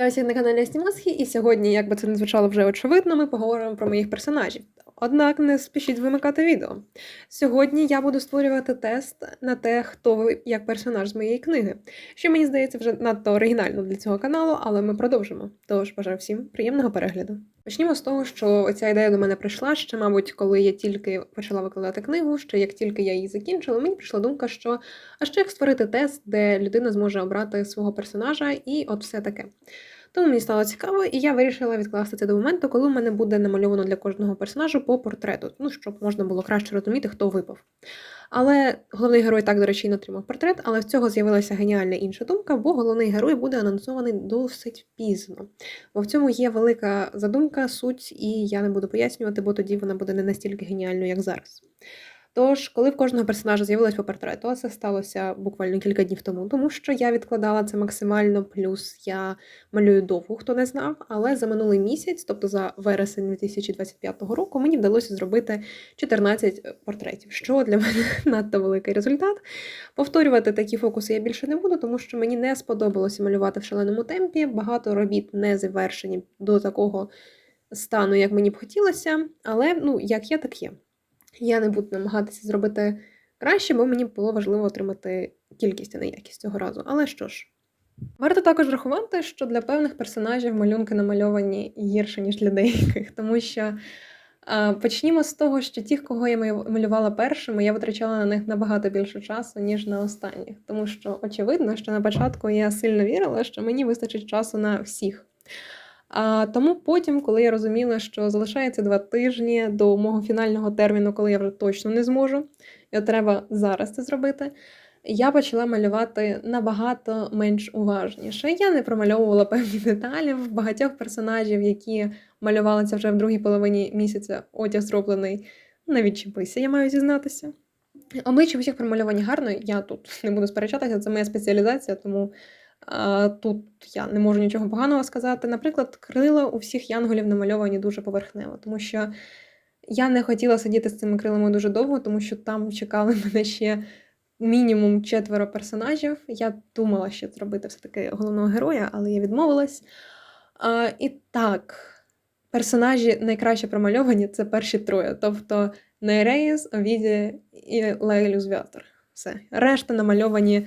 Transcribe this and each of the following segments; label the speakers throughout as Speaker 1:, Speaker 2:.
Speaker 1: Я всіх на каналі Снімасхі, і сьогодні, як би це не звучало вже очевидно, ми поговоримо про моїх персонажів. Однак не спішіть вимикати відео. Сьогодні я буду створювати тест на те, хто ви як персонаж з моєї книги, що мені здається вже надто оригінально для цього каналу, але ми продовжимо. Тож бажаю всім приємного перегляду. Почнімо з того, що ця ідея до мене прийшла ще, мабуть, коли я тільки почала викладати книгу, ще як тільки я її закінчила, мені прийшла думка, що а ще як створити тест, де людина зможе обрати свого персонажа, і от все таке. Тому мені стало цікаво, і я вирішила відкласти це до моменту, коли в мене буде намальовано для кожного персонажу по портрету, ну щоб можна було краще розуміти, хто випав. Але головний герой так, до речі, не отримав портрет, але в цього з'явилася геніальна інша думка, бо головний герой буде анонсований досить пізно. Бо в цьому є велика задумка, суть, і я не буду пояснювати, бо тоді вона буде не настільки геніальною, як зараз. Тож, коли в кожного персонажа з'явилось по портрету, це сталося буквально кілька днів тому, тому що я відкладала це максимально, плюс я малюю довго, хто не знав. Але за минулий місяць, тобто за вересень 2025 року, мені вдалося зробити 14 портретів, що для мене надто великий результат. Повторювати такі фокуси я більше не буду, тому що мені не сподобалося малювати в шаленому темпі. Багато робіт не завершені до такого стану, як мені б хотілося. Але ну, як є, так є. Я не буду намагатися зробити краще, бо мені було важливо отримати кількість, а не якість цього разу. Але що ж. Варто також врахувати, що для певних персонажів малюнки намальовані гірше, ніж для деяких, тому що почнімо з того, що ті, кого я малювала першими, я витрачала на них набагато більше часу, ніж на останніх. Тому що очевидно, що на початку я сильно вірила, що мені вистачить часу на всіх. А тому потім, коли я розуміла, що залишається два тижні до мого фінального терміну, коли я вже точно не зможу, і треба зараз це зробити, я почала малювати набагато менш уважніше. Я не промальовувала певні деталі в багатьох персонажів, які малювалися вже в другій половині місяця, одяг зроблений. Не відчепися, я маю зізнатися. Обличчя всіх промальовані гарно, я тут не буду сперечатися, це моя спеціалізація, тому Тут я не можу нічого поганого сказати. Наприклад, крила у всіх янголів намальовані дуже поверхнево, тому що я не хотіла сидіти з цими крилами дуже довго, тому що там чекали мене ще мінімум четверо персонажів. Я думала ще зробити все-таки головного героя, але я відмовилась. А, І так, персонажі найкраще промальовані це перші троє. Тобто Нейреїс, Овіді і Вятор. Все. Решта намальовані.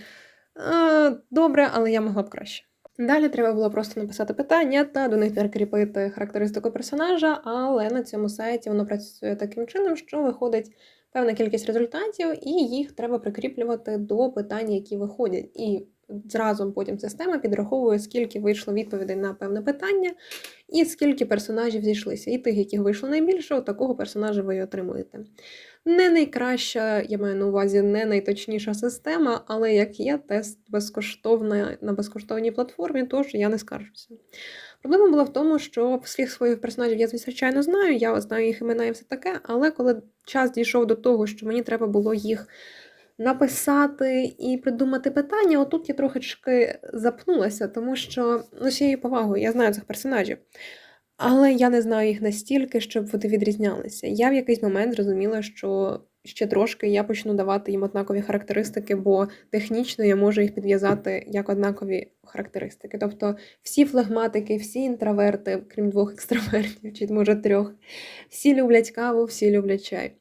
Speaker 1: Добре, але я могла б краще. Далі треба було просто написати питання та до них прикріпити характеристику персонажа, але на цьому сайті воно працює таким чином, що виходить певна кількість результатів, і їх треба прикріплювати до питань, які виходять. І зразу потім система підраховує, скільки вийшло відповідей на певне питання, і скільки персонажів зійшлися. І тих, яких вийшло найбільше, от такого персонажа ви і отримуєте. Не найкраща, я маю на увазі, не найточніша система, але як є, тест безкоштовна на безкоштовній платформі, тож я не скаржуся. Проблема була в тому, що всіх своїх персонажів я, звичайно, знаю, я знаю їх імена і все таке, але коли час дійшов до того, що мені треба було їх написати і придумати питання, отут я трошечки запнулася, тому що ну, всією повагою я знаю цих персонажів. Але я не знаю їх настільки, щоб вони відрізнялися. Я в якийсь момент зрозуміла, що ще трошки я почну давати їм однакові характеристики, бо технічно я можу їх підв'язати як однакові характеристики. Тобто всі флегматики, всі інтроверти, крім двох екстравертів, чи може трьох, всі люблять каву, всі люблять чай.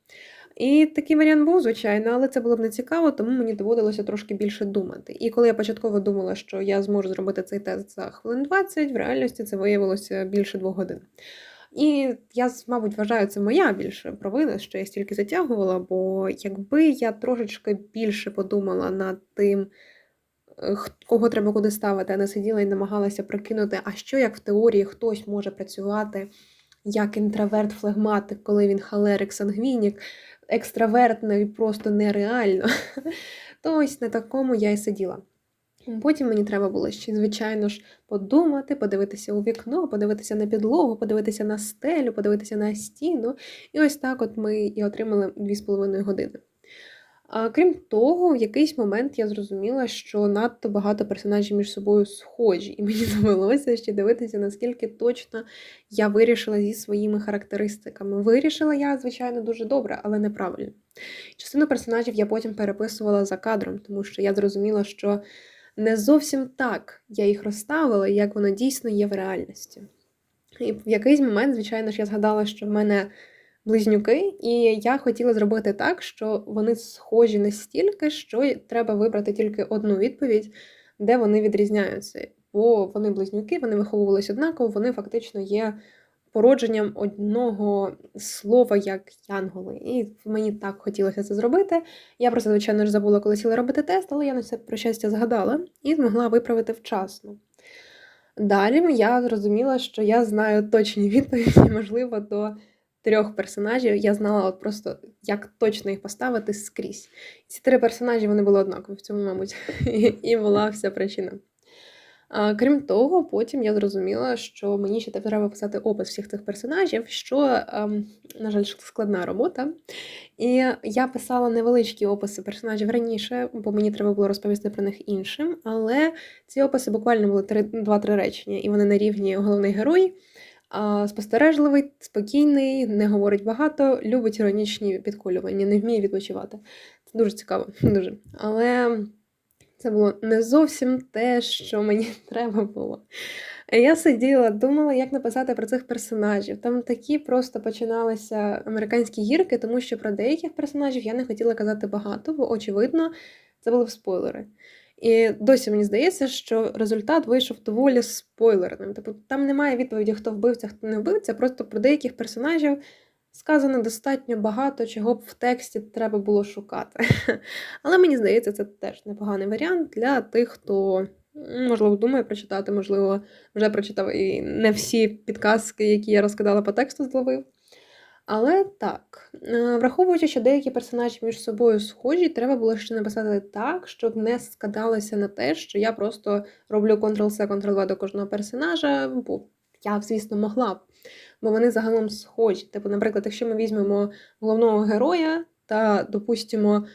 Speaker 1: І такий варіант був, звичайно, але це було б не цікаво, тому мені доводилося трошки більше думати. І коли я початково думала, що я зможу зробити цей тест за хвилин 20, в реальності це виявилося більше двох годин. І я, мабуть, вважаю, це моя більше провина, що я стільки затягувала, бо якби я трошечки більше подумала над тим, е, кого треба куди ставити, а не сиділа і намагалася прикинути, а що як в теорії хтось може працювати як інтроверт-флегматик, коли він халерик сангвінік, екстравертно і просто нереально, то ось на такому я і сиділа. Потім мені треба було ще, звичайно ж, подумати, подивитися у вікно, подивитися на підлогу, подивитися на стелю, подивитися на стіну. І ось так от ми і отримали 2,5 години. Крім того, в якийсь момент я зрозуміла, що надто багато персонажів між собою схожі, і мені довелося ще дивитися, наскільки точно я вирішила зі своїми характеристиками. Вирішила я, звичайно, дуже добре, але неправильно. Частину персонажів я потім переписувала за кадром, тому що я зрозуміла, що не зовсім так я їх розставила, як воно дійсно є в реальності. І в якийсь момент, звичайно ж, я згадала, що в мене близнюки, і я хотіла зробити так, що вони схожі настільки, що треба вибрати тільки одну відповідь, де вони відрізняються. Бо вони близнюки, вони виховувалися однаково, вони фактично є породженням одного слова як янголи. І мені так хотілося це зробити. Я просто, звичайно ж, забула, коли сіла робити тест, але я на це про щастя згадала і змогла виправити вчасно. Далі я зрозуміла, що я знаю точні відповіді, можливо, до трьох персонажів. Я знала от просто, як точно їх поставити скрізь. Ці три персонажі вони були однакові в цьому, мабуть, і була вся причина. Крім того, потім я зрозуміла, що мені ще треба писати опис всіх цих персонажів, що, ем, на жаль, складна робота. І я писала невеличкі описи персонажів раніше, бо мені треба було розповісти про них іншим. Але ці описи буквально були 2-3 речення, і вони на рівні головний герой. Спостережливий, спокійний, не говорить багато, любить іронічні підколювання, не вміє відпочивати. Це дуже цікаво, дуже. Але це було не зовсім те, що мені треба було. Я сиділа, думала, як написати про цих персонажів. Там такі просто починалися американські гірки, тому що про деяких персонажів я не хотіла казати багато, бо, очевидно, це були спойлери. І досі мені здається, що результат вийшов доволі спойлерним. Тобто там немає відповіді, хто вбивця, хто не вбивця, просто про деяких персонажів сказано достатньо багато, чого б в тексті треба було шукати. Але мені здається, це теж непоганий варіант для тих, хто, можливо, думає прочитати, можливо, вже прочитав і не всі підказки, які я розкидала по тексту, зловив. Але так, е, враховуючи, що деякі персонажі між собою схожі, треба було ще написати так, щоб не складалося на те, що я просто роблю Ctrl-C, Ctrl-V до кожного персонажа, бо я, звісно, могла б. Бо вони загалом схожі. Типу, наприклад, якщо ми візьмемо головного героя та, допустимо,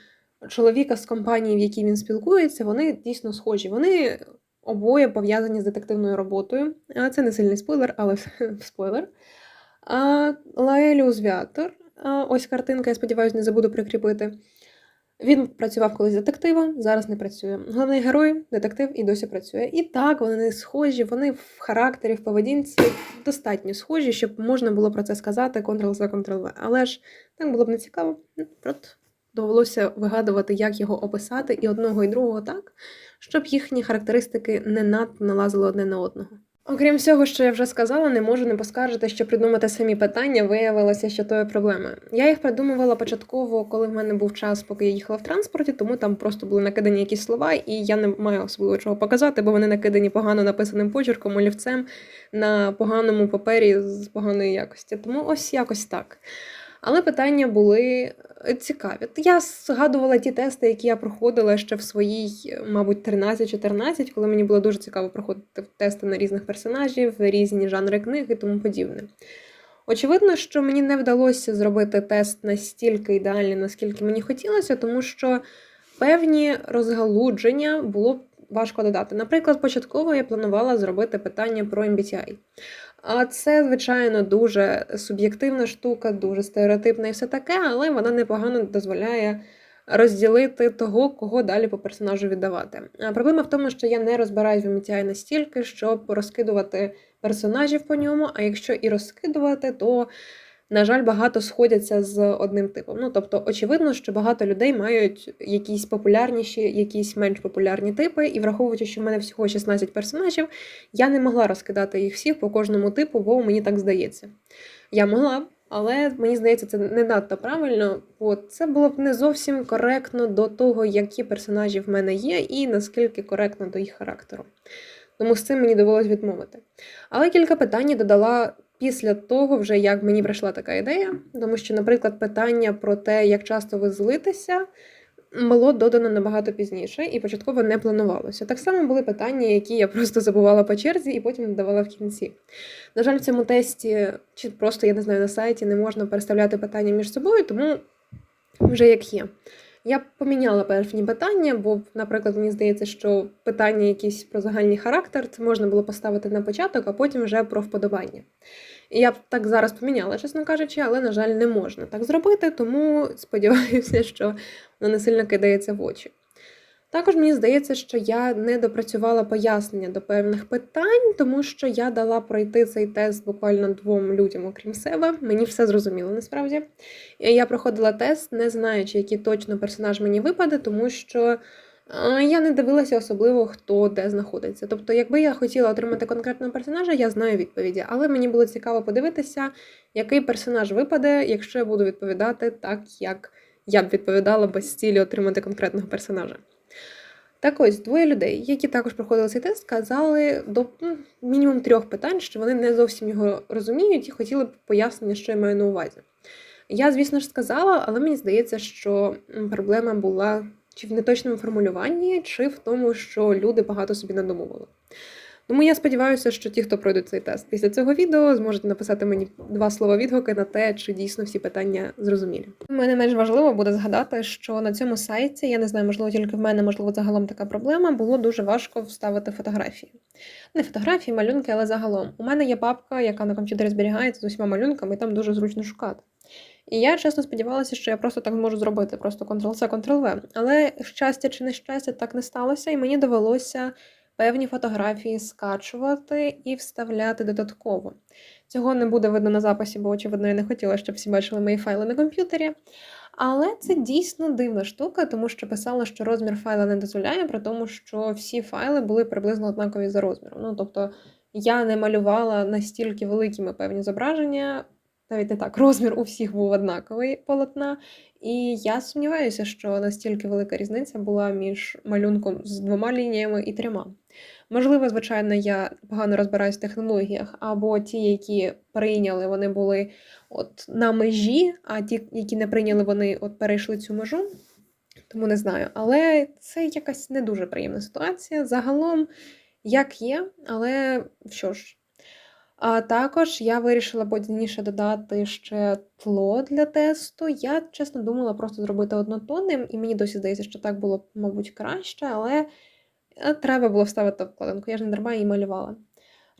Speaker 1: чоловіка з компанії, в якій він спілкується, вони дійсно схожі. Вони обоє пов'язані з детективною роботою. Це не сильний спойлер, але спойлер. Лаеліус Віатор. Ось картинка, я сподіваюся, не забуду прикріпити. Він працював колись детективом, зараз не працює. Головний герой, детектив і досі працює. І так, вони не схожі, вони в характері, в поведінці достатньо схожі, щоб можна було про це сказати Ctrl-C, Ctrl-V. Але ж так було б не цікаво. Просто довелося вигадувати, як його описати, і одного, і другого так, щоб їхні характеристики не надто налазили одне на одного. Окрім всього, що я вже сказала, не можу не поскаржити, що придумати самі питання виявилося ще тою проблемою. Я їх придумувала початково, коли в мене був час, поки я їхала в транспорті, тому там просто були накидані якісь слова, і я не маю особливо чого показати, бо вони накидані погано написаним почерком, олівцем на поганому папері з поганої якості. Тому ось якось так. Але питання були е, цікаві. Я згадувала ті тести, які я проходила ще в своїй, мабуть, 13-14, коли мені було дуже цікаво проходити тести на різних персонажів, різні жанри книг і тому подібне. Очевидно, що мені не вдалося зробити тест настільки ідеальний, наскільки мені хотілося, тому що певні розгалудження було важко додати. Наприклад, початково я планувала зробити питання про MBTI. А це, звичайно, дуже суб'єктивна штука, дуже стереотипна і все таке, але вона непогано дозволяє розділити того, кого далі по персонажу віддавати. А Проблема в тому, що я не розбираюсь в MBTI настільки, щоб розкидувати персонажів по ньому, а якщо і розкидувати, то на жаль, багато сходяться з одним типом. Ну, тобто, очевидно, що багато людей мають якісь популярніші, якісь менш популярні типи, і враховуючи, що в мене всього 16 персонажів, я не могла розкидати їх всіх по кожному типу, бо мені так здається. Я могла але мені здається, це не надто правильно, бо це було б не зовсім коректно до того, які персонажі в мене є, і наскільки коректно до їх характеру. Тому з цим мені довелось відмовити. Але кілька питань додала після того, вже як мені прийшла така ідея, тому що, наприклад, питання про те, як часто ви злитеся, було додано набагато пізніше і початково не планувалося. Так само були питання, які я просто забувала по черзі і потім додавала в кінці. На жаль, в цьому тесті, чи просто я не знаю, на сайті не можна переставляти питання між собою, тому вже як є. Я поміняла певні питання, бо, наприклад, мені здається, що питання якісь про загальний характер це можна було поставити на початок, а потім вже про вподобання. І я б так зараз поміняла, чесно кажучи, але, на жаль, не можна так зробити, тому сподіваюся, що воно не сильно кидається в очі. Також мені здається, що я не допрацювала пояснення до певних питань, тому що я дала пройти цей тест буквально двом людям, окрім себе. Мені все зрозуміло насправді. Я проходила тест, не знаючи, який точно персонаж мені випаде, тому що е, я не дивилася особливо, хто де знаходиться. Тобто, якби я хотіла отримати конкретного персонажа, я знаю відповіді. Але мені було цікаво подивитися, який персонаж випаде, якщо я буду відповідати так, як я б відповідала без цілі отримати конкретного персонажа. Так ось двоє людей, які також проходили цей тест, сказали до ну, мінімум трьох питань, що вони не зовсім його розуміють і хотіли б пояснення, що я маю на увазі. Я, звісно ж, сказала, але мені здається, що проблема була чи в неточному формулюванні, чи в тому, що люди багато собі надумували. Тому я сподіваюся, що ті, хто пройдуть цей тест після цього відео, зможуть написати мені два слова відгуки на те, чи дійсно всі питання зрозумілі. Мене менш важливо буде згадати, що на цьому сайті, я не знаю, можливо, тільки в мене, можливо, загалом така проблема, було дуже важко вставити фотографії. Не фотографії, малюнки, але загалом. У мене є папка, яка на комп'ютері зберігається з усіма малюнками, і там дуже зручно шукати. І я чесно сподівалася, що я просто так зможу зробити, просто Ctrl-C, Ctrl-V. Але щастя чи нещастя так не сталося, і мені довелося певні фотографії скачувати і вставляти додатково. Цього не буде видно на записі, бо, очевидно, я не хотіла, щоб всі бачили мої файли на комп'ютері. Але це дійсно дивна штука, тому що писала, що розмір файла не дозволяє, при тому, що всі файли були приблизно однакові за розміром. Ну, тобто я не малювала настільки великими певні зображення, навіть не так, розмір у всіх був однаковий полотна. І я сумніваюся, що настільки велика різниця була між малюнком з двома лініями і трьома. Можливо, звичайно, я погано розбираюсь в технологіях, або ті, які прийняли, вони були от на межі, а ті, які не прийняли, вони от перейшли цю межу. Тому не знаю. Але це якась не дуже приємна ситуація. Загалом, як є, але що ж. А також я вирішила пізніше додати ще тло для тесту. Я, чесно, думала просто зробити однотонним, і мені досі здається, що так було, мабуть, краще, але е, треба було вставити вкладинку, я ж не дарма її малювала.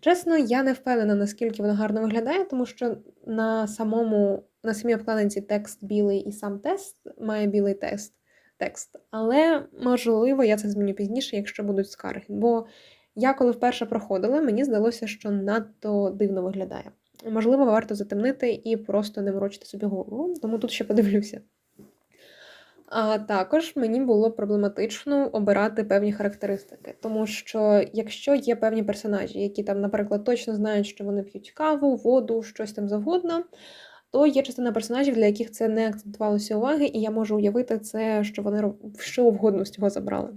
Speaker 1: Чесно, я не впевнена, наскільки воно гарно виглядає, тому що на самому, на самій обкладинці текст білий і сам тест має білий тест, текст. Але, можливо, я це зміню пізніше, якщо будуть скарги. Бо я коли вперше проходила, мені здалося, що надто дивно виглядає. Можливо, варто затемнити і просто не морочити собі голову, тому тут ще подивлюся. А також мені було проблематично обирати певні характеристики, тому що якщо є певні персонажі, які там, наприклад, точно знають, що вони п'ють каву, воду, щось там завгодно, то є частина персонажів, для яких це не акцентувалося уваги, і я можу уявити це, що вони що вгодно з цього забрали.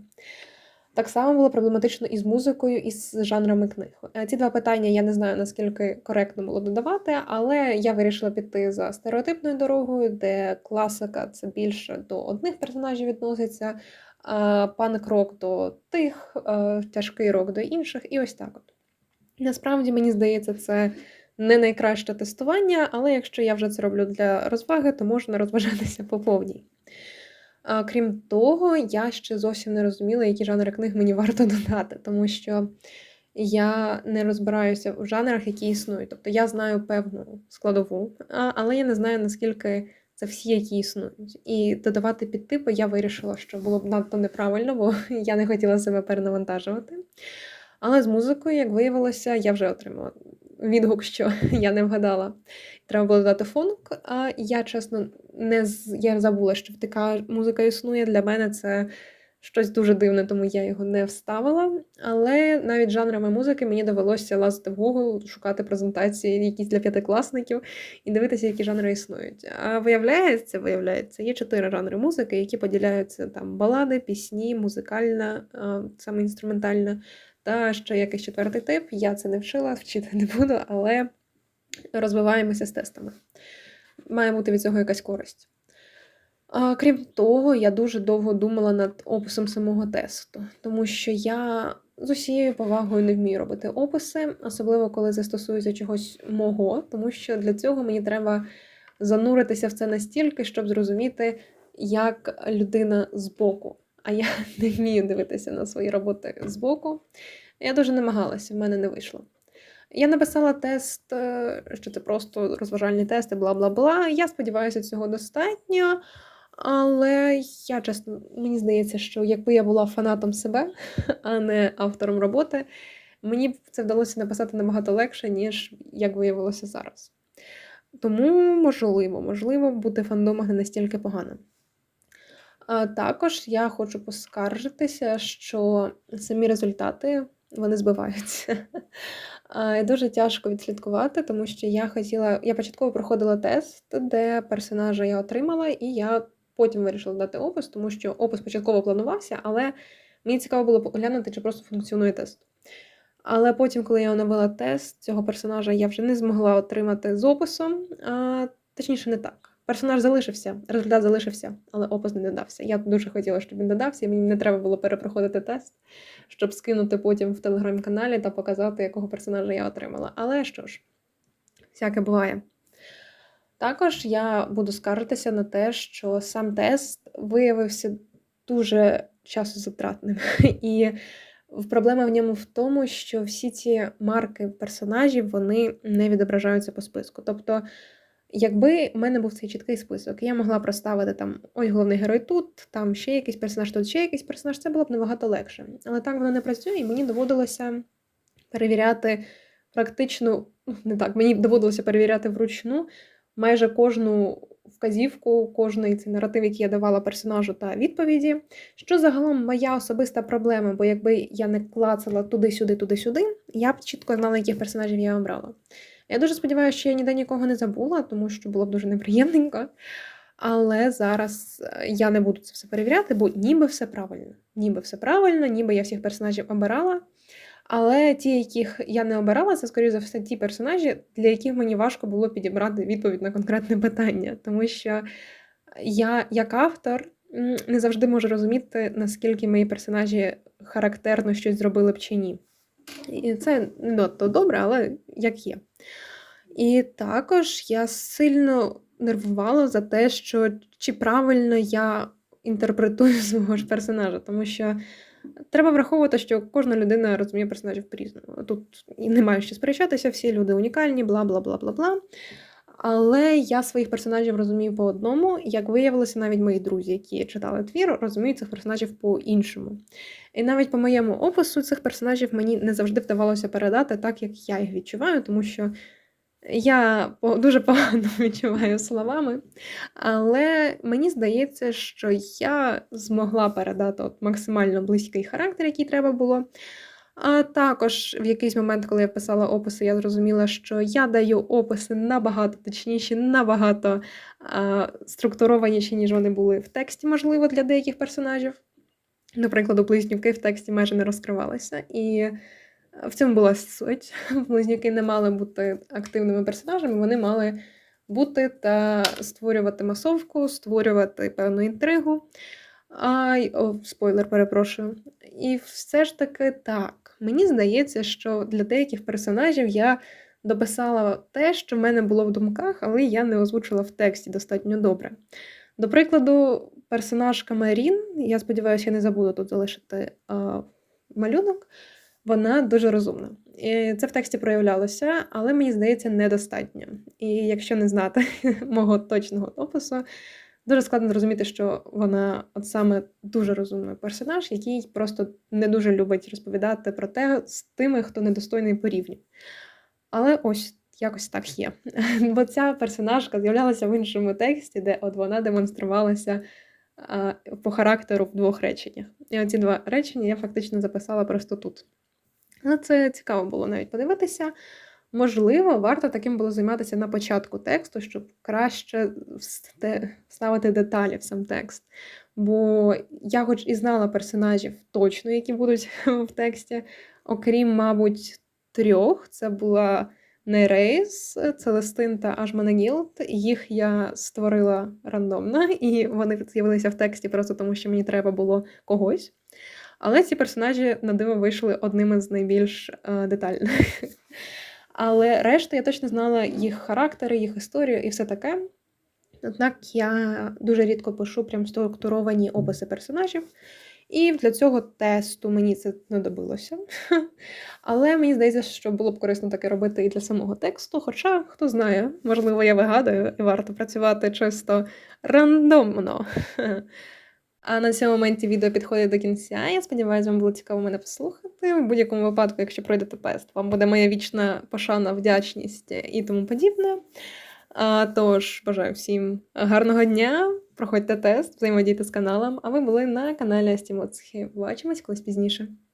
Speaker 1: Так само було проблематично і з музикою, і з жанрами книг. Е, Ці два питання я не знаю, наскільки коректно було додавати, але я вирішила піти за стереотипною дорогою, де класика це більше до одних персонажів відноситься, а панк-рок до тих, е, тяжкий рок до інших, і ось так от. Насправді, мені здається, це не найкраще тестування, але якщо я вже це роблю для розваги, то можна розважатися по повній. Крім того, я ще зовсім не розуміла, які жанри книг мені варто додати, тому що я не розбираюся в жанрах, які існують. Тобто я знаю певну складову, але я не знаю, наскільки це всі, які існують. І додавати підтипи я вирішила, що було б надто неправильно, бо я не хотіла себе перенавантажувати. Але з музикою, як виявилося, я вже отримала відгук, що я не вгадала. Треба було додати фонк. А я чесно не з... я забула, що така музика існує. Для мене це щось дуже дивне, тому я його не вставила. Але навіть жанрами музики мені довелося лазити в Google, шукати презентації якісь для п'ятикласників і дивитися, які жанри існують. А виявляється, виявляється, є чотири жанри музики, які поділяються там балади, пісні, музикальна, саме інструментальна. Та ще якийсь четвертий тип. Я це не вчила, вчити не буду, але розвиваємося з тестами. Має бути від цього якась користь. А, крім того, я дуже довго думала над описом самого тесту, тому що я з усією повагою не вмію робити описи, особливо коли це стосується чогось мого, тому що для цього мені треба зануритися в це настільки, щоб зрозуміти, як людина збоку. А я не вмію дивитися на свої роботи збоку. Я дуже намагалася, в мене не вийшло. Я написала тест, е, що це просто розважальні тести, бла бла бла. Я сподіваюся, цього достатньо. Але я чесно, мені здається, що якби я була фанатом себе, а не автором роботи, мені б це вдалося написати набагато легше, ніж як виявилося зараз. Тому, можливо, можливо, бути фандомом не настільки погано. Також я хочу поскаржитися, що самі результати вони збиваються. А, Дуже тяжко відслідкувати, тому що я хотіла. Я початково проходила тест, де персонажа я отримала, і я потім вирішила дати опис, тому що опис початково планувався, але мені цікаво було поглянути, чи просто функціонує тест. Але потім, коли я оновила тест цього персонажа, я вже не змогла отримати з описом, а точніше, не так. Персонаж залишився, результат залишився, але опис не додався. Я дуже хотіла, щоб він додався, і мені не треба було перепроходити тест, щоб скинути потім в телеграм-каналі та показати, якого персонажа я отримала. Але що ж, всяке буває. Також я буду скаржитися на те, що сам тест виявився дуже часозатратним. І проблема в ньому в тому, що всі ці марки персонажів вони не відображаються по списку. Тобто. Якби в мене був цей чіткий список, я могла проставити там ось головний герой тут, там ще якийсь персонаж, тут ще якийсь персонаж, це було б набагато легше. Але так воно не працює, і мені доводилося перевіряти практично, ну не так, мені доводилося перевіряти вручну майже кожну вказівку, кожний цей наратив, який я давала персонажу та відповіді. Що загалом моя особиста проблема, бо якби я не клацала туди-сюди, туди-сюди, я б чітко знала, яких персонажів я обрала. Я дуже сподіваюся, що я ніде нікого не забула, тому що було б дуже неприємненько. Але зараз е, я не буду це все перевіряти, бо ніби все правильно. Ніби все правильно, ніби я всіх персонажів обирала. Але ті, яких я не обирала, це, скоріше за все, ті персонажі, для яких мені важко було підібрати відповідь на конкретне питання. Тому що я, як автор, не завжди можу розуміти, наскільки мої персонажі характерно щось зробили б чи ні. І це не надто добре, але як є. І також я сильно нервувала за те, що чи правильно я інтерпретую свого ж персонажа, тому що треба враховувати, що кожна людина розуміє персонажів по-різному. Тут немає що сперечатися, всі люди унікальні, бла бла бла бла бла. Але я своїх персонажів розумію по одному, як виявилося, навіть мої друзі, які читали твір, розуміють цих персонажів по-іншому. І навіть по моєму опису цих персонажів мені не завжди вдавалося передати так, як я їх відчуваю, тому що я дуже погано відчуваю словами. Але мені здається, що я змогла передати от максимально близький характер, який треба було. А також в якийсь момент, коли я писала описи, я зрозуміла, що я даю описи набагато точніші, набагато а, структурованіші, ніж вони були в тексті, можливо, для деяких персонажів. Наприклад, близнюки в тексті майже не розкривалися. І в цьому була суть. Близнюки не мали бути активними персонажами, вони мали бути та створювати масовку, створювати певну інтригу. Ай, о, спойлер, перепрошую. І все ж таки так. Мені здається, що для деяких персонажів я дописала те, що в мене було в думках, але я не озвучила в тексті достатньо добре. До прикладу, персонажка Марін, я сподіваюся, я не забуду тут залишити а, малюнок, вона дуже розумна. І Це в тексті проявлялося, але мені здається, недостатньо. І якщо не знати мого точного опису, Дуже складно зрозуміти, що вона от саме дуже розумний персонаж, який просто не дуже любить розповідати про те з тими, хто недостойний по рівню. Але ось якось так є. Бо ця персонажка з'являлася в іншому тексті, де от вона демонструвалася по характеру в двох реченнях. І оці два речення я фактично записала просто тут. Але це цікаво було навіть подивитися. Можливо, варто таким було займатися на початку тексту, щоб краще ставити деталі в сам текст. Бо я, хоч і знала персонажів точно, які будуть в тексті, окрім, мабуть, трьох, це була Нейрейс, Целестин та Ажманагілд. Їх я створила рандомно, і вони з'явилися в тексті просто тому, що мені треба було когось. Але ці персонажі на диво вийшли одними з найбільш е, детальних. Але решта я точно знала їх характери, їх історію і все таке. Однак я дуже рідко пишу прям структуровані описи персонажів. І для цього тесту мені це знадобилося. Але мені здається, що було б корисно таке робити і для самого тексту. Хоча, хто знає, можливо, я вигадую і варто працювати чисто рандомно. А на цьому моменті відео підходить до кінця. Я сподіваюся, вам було цікаво мене послухати. В будь-якому випадку, якщо пройдете тест, вам буде моя вічна пошана, вдячність і тому подібне. А, тож, бажаю всім гарного дня, проходьте тест, взаємодійте з каналом, а ви були на каналі Астімоцхи. Бачимось колись пізніше.